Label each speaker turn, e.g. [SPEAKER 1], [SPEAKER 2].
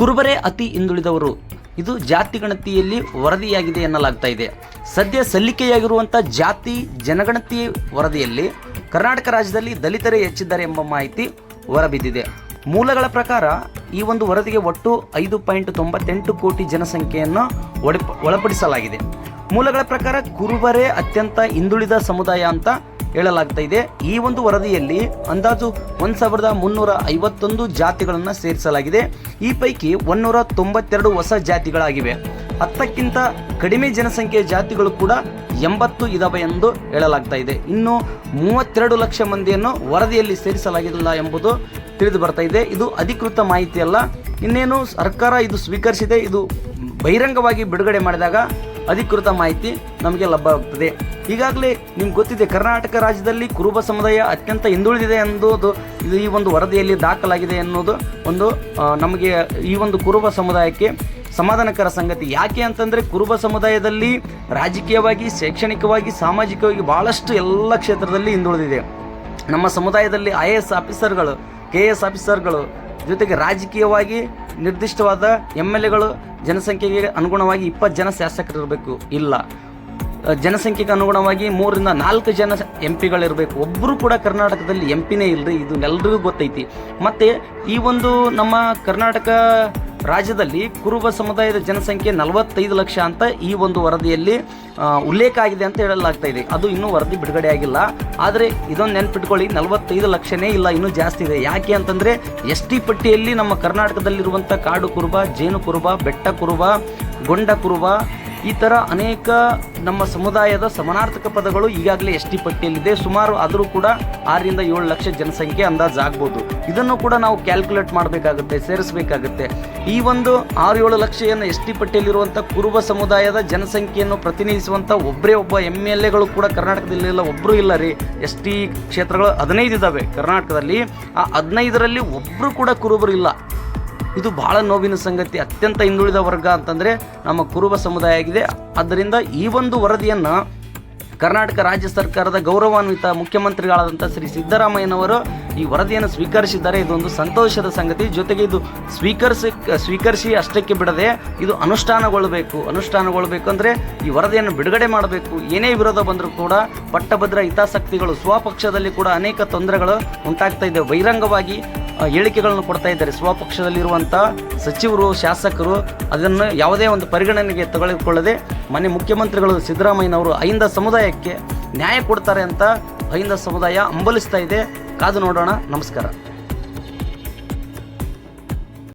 [SPEAKER 1] ಕುರುಬರೇ ಅತಿ ಹಿಂದುಳಿದವರು. ಇದು ಜಾತಿ ಗಣತಿಯಲ್ಲಿ ವರದಿಯಾಗಿದೆ ಎನ್ನಲಾಗ್ತಾ ಇದೆ. ಸದ್ಯ ಸಲ್ಲಿಕೆಯಾಗಿರುವಂಥ ಜಾತಿ ಜನಗಣತಿ ವರದಿಯಲ್ಲಿ ಕರ್ನಾಟಕ ರಾಜ್ಯದಲ್ಲಿ ದಲಿತರೇ ಹೆಚ್ಚಿದ್ದಾರೆ ಎಂಬ ಮಾಹಿತಿ ಹೊರಬಿದ್ದಿದೆ. ಮೂಲಗಳ ಪ್ರಕಾರ ಈ ಒಂದು ವರದಿಗೆ ಒಟ್ಟು ಐದು ಪಾಯಿಂಟ್ ತೊಂಬತ್ತೆಂಟು ಕೋಟಿ ಜನಸಂಖ್ಯೆಯನ್ನು ಒಳಪ, ಒಳಪಡಿಸಲಾಗಿದೆ. ಮೂಲಗಳ ಪ್ರಕಾರ ಕುರುಬರೇ ಅತ್ಯಂತ ಹಿಂದುಳಿದ ಸಮುದಾಯ ಅಂತ ಹೇಳಲಾಗ್ತಾ ಇದೆ. ಈ ಒಂದು ವರದಿಯಲ್ಲಿ ಅಂದಾಜು ಒಂದು ಸಾವಿರದ ಮುನ್ನೂರ ಐವತ್ತೊಂದು ಜಾತಿಗಳನ್ನು ಸೇರಿಸಲಾಗಿದೆ. ಈ ಪೈಕಿ ಒನ್ನೂರ ತೊಂಬತ್ತೆರಡು ಹೊಸ ಜಾತಿಗಳಾಗಿವೆ. ಹತ್ತಕ್ಕಿಂತ ಕಡಿಮೆ ಜನಸಂಖ್ಯೆಯ ಜಾತಿಗಳು ಕೂಡ ಎಂಬತ್ತು ಇದಾವೆ ಎಂದು ಹೇಳಲಾಗ್ತಾ ಇದೆ. ಇನ್ನು ಮೂವತ್ತೆರಡು ಲಕ್ಷ ಮಂದಿಯನ್ನು ವರದಿಯಲ್ಲಿ ಸೇರಿಸಲಾಗಿಲ್ಲ ಎಂಬುದು ತಿಳಿದು ಬರ್ತಾ ಇದೆ. ಇದು ಅಧಿಕೃತ ಮಾಹಿತಿ ಅಲ್ಲ. ಇನ್ನೇನು ಸರ್ಕಾರ ಇದು ಸ್ವೀಕರಿಸಿದೆ, ಇದು ಬಹಿರಂಗವಾಗಿ ಬಿಡುಗಡೆ ಮಾಡಿದಾಗ ಅಧಿಕೃತ ಮಾಹಿತಿ ನಮಗೆ ಲಭ್ಯವಾಗುತ್ತದೆ ಈಗಾಗಲೇ ನಿಮ್ಗೆ ಗೊತ್ತಿದೆ, ಕರ್ನಾಟಕ ರಾಜ್ಯದಲ್ಲಿ ಕುರುಬ ಸಮುದಾಯ ಅತ್ಯಂತ ಹಿಂದುಳಿದಿದೆ ಅನ್ನೋದು ಇದು ಈ ಒಂದು ವರದಿಯಲ್ಲಿ ದಾಖಲಾಗಿದೆ ಎನ್ನುವುದು ಒಂದು ನಮಗೆ ಈ ಒಂದು ಕುರುಬ ಸಮುದಾಯಕ್ಕೆ ಸಮಾಧಾನಕರ ಸಂಗತಿ. ಯಾಕೆ ಅಂತಂದರೆ ಕುರುಬ ಸಮುದಾಯದಲ್ಲಿ ರಾಜಕೀಯವಾಗಿ, ಶೈಕ್ಷಣಿಕವಾಗಿ, ಸಾಮಾಜಿಕವಾಗಿ ಭಾಳಷ್ಟು ಎಲ್ಲ ಕ್ಷೇತ್ರದಲ್ಲಿ ಹಿಂದುಳಿದಿದೆ. ನಮ್ಮ ಸಮುದಾಯದಲ್ಲಿ ಐ ಎ ಎಸ್ ಆಫೀಸರ್ಗಳು, ಕೆ ಎಸ್ ಆಫೀಸರ್ಗಳು ಜೊತೆಗೆ ರಾಜಕೀಯವಾಗಿ ನಿರ್ದಿಷ್ಟವಾದ ಎಂ ಎಲ್ ಎಗಳು ಜನಸಂಖ್ಯೆಗೆ ಅನುಗುಣವಾಗಿ ಇಪ್ಪತ್ತು ಜನ ಶಾಸಕರು ಇರಬೇಕು ಇಲ್ಲ ಜನಸಂಖ್ಯೆಗೆ ಅನುಗುಣವಾಗಿ ಮೂರರಿಂದ ನಾಲ್ಕು ಜನ ಎಂ ಪಿಗಳಿರಬೇಕು. ಒಬ್ಬರು ಕೂಡ ಕರ್ನಾಟಕದಲ್ಲಿ ಎಂ ಪಿನೇ ಇಲ್ಲರಿ ಇದು ಎಲ್ರಿಗೂ ಗೊತ್ತೈತಿ. ಮತ್ತು ಈ ಒಂದು ನಮ್ಮ ಕರ್ನಾಟಕ ರಾಜ್ಯದಲ್ಲಿ ಕುರುಬ ಸಮುದಾಯದ ಜನಸಂಖ್ಯೆ ನಲವತ್ತೈದು ಲಕ್ಷ ಅಂತ ಈ ಒಂದು ವರದಿಯಲ್ಲಿ ಉಲ್ಲೇಖ ಆಗಿದೆ ಅಂತ ಹೇಳಲಾಗ್ತಾ ಇದೆ. ಅದು ಇನ್ನೂ ವರದಿ ಬಿಡುಗಡೆ ಆಗಿಲ್ಲ. ಆದರೆ ಇದೊಂದು ನೆನ್ಪಿಟ್ಕೊಳ್ಳಿ, ನಲವತ್ತೈದು ಲಕ್ಷನೇ ಇಲ್ಲ, ಇನ್ನೂ ಜಾಸ್ತಿ ಇದೆ. ಯಾಕೆ ಅಂತಂದರೆ ಎಸ್ ಪಟ್ಟಿಯಲ್ಲಿ ನಮ್ಮ ಕರ್ನಾಟಕದಲ್ಲಿರುವಂಥ ಕಾಡು ಕುರುಬ, ಜೇನು ಕುರುಬ, ಬೆಟ್ಟ ಕುರುಬ, ಗೊಂಡ ಕುರುಬ ಈ ಥರ ಅನೇಕ ನಮ್ಮ ಸಮುದಾಯದ ಸಮಾನಾರ್ಥಕ ಪದಗಳು ಈಗಾಗಲೇ ಎಸ್ ಟಿ ಪಟ್ಟಿಯಲ್ಲಿದೆ. ಸುಮಾರು ಆದರೂ ಕೂಡ ಆರರಿಂದ ಏಳು ಲಕ್ಷ ಜನಸಂಖ್ಯೆ ಅಂದಾಜು ಆಗ್ಬೋದು. ಇದನ್ನು ಕೂಡ ನಾವು ಕ್ಯಾಲ್ಕುಲೇಟ್ ಮಾಡಬೇಕಾಗುತ್ತೆ, ಸೇರಿಸಬೇಕಾಗುತ್ತೆ. ಈ ಒಂದು ಆರು ಏಳು ಲಕ್ಷ ಏನು ಎಸ್ ಟಿ ಪಟ್ಟಿಯಲ್ಲಿರುವಂಥ ಕುರುಬ ಸಮುದಾಯದ ಜನಸಂಖ್ಯೆಯನ್ನು ಪ್ರತಿನಿಧಿಸುವಂಥ ಒಬ್ಬರೇ ಒಬ್ಬ ಎಂ ಎಲ್ ಎಗಳು ಕೂಡ ಕರ್ನಾಟಕದಲ್ಲಿ ಇಲ್ಲ ಒಬ್ಬರು ಇಲ್ಲ ರೀ. ಎಸ್ ಟಿ ಕ್ಷೇತ್ರಗಳು ಹದಿನೈದು ಇದ್ದಾವೆ ಕರ್ನಾಟಕದಲ್ಲಿ. ಆ ಹದಿನೈದರಲ್ಲಿ ಒಬ್ಬರು ಕೂಡ ಕುರುಬರು ಇಲ್ಲ. ಇದು ಬಹಳ ನೋವಿನ ಸಂಗತಿ, ಅತ್ಯಂತ ಹಿಂದುಳಿದ ವರ್ಗ ಅಂತಂದರೆ ನಮ್ಮ ಕುರುಬ ಸಮುದಾಯ ಆಗಿದೆ ಆದ್ದರಿಂದ ಈ ಒಂದು ವರದಿಯನ್ನು ಕರ್ನಾಟಕ ರಾಜ್ಯ ಸರ್ಕಾರದ ಗೌರವಾನ್ವಿತ ಮುಖ್ಯಮಂತ್ರಿಗಳಾದಂಥ ಶ್ರೀ ಸಿದ್ದರಾಮಯ್ಯನವರು ಈ ವರದಿಯನ್ನು ಸ್ವೀಕರಿಸಿದ್ದಾರೆ. ಇದೊಂದು ಸಂತೋಷದ ಸಂಗತಿ. ಜೊತೆಗೆ ಇದು ಸ್ವೀಕರಿಸಿ ಸ್ವೀಕರಿಸಿ ಅಷ್ಟಕ್ಕೆ ಬಿಡದೆ ಇದು ಅನುಷ್ಠಾನಗೊಳ್ಳಬೇಕು. ಅನುಷ್ಠಾನಗೊಳ್ಳಬೇಕು ಅಂದರೆ ಈ ವರದಿಯನ್ನು ಬಿಡುಗಡೆ ಮಾಡಬೇಕು. ಏನೇ ವಿರೋಧ ಬಂದರೂ ಕೂಡ ಪಟ್ಟಭದ್ರ ಹಿತಾಸಕ್ತಿಗಳು ಸ್ವಪಕ್ಷದಲ್ಲಿ ಕೂಡ ಅನೇಕ ತೊಂದರೆಗಳು ಉಂಟಾಗ್ತಾ ಇದೆ. ಬಹಿರಂಗವಾಗಿ ಹೇಳಿಕೆಗಳನ್ನು ಕೊಡ್ತಾ ಇದ್ದಾರೆ. ಸ್ವಪಕ್ಷದಲ್ಲಿರುವಂಥ ಸಚಿವರು, ಶಾಸಕರು ಅದನ್ನು ಯಾವುದೇ ಒಂದು ಪರಿಗಣನೆಗೆ ತೆಗೆದುಕೊಳ್ಳದೆ ಮನೆ ಮುಖ್ಯಮಂತ್ರಿಗಳು ಸಿದ್ದರಾಮಯ್ಯನವರು ಅಹಿಂದ ಸಮುದಾಯಕ್ಕೆ ನ್ಯಾಯ ಕೊಡ್ತಾರೆ ಅಂತ ಅಹಿಂದ ಸಮುದಾಯ ಹಂಬಲಿಸ್ತಾ ಇದೆ. ಕಾದು ನೋಡೋಣ. ನಮಸ್ಕಾರ.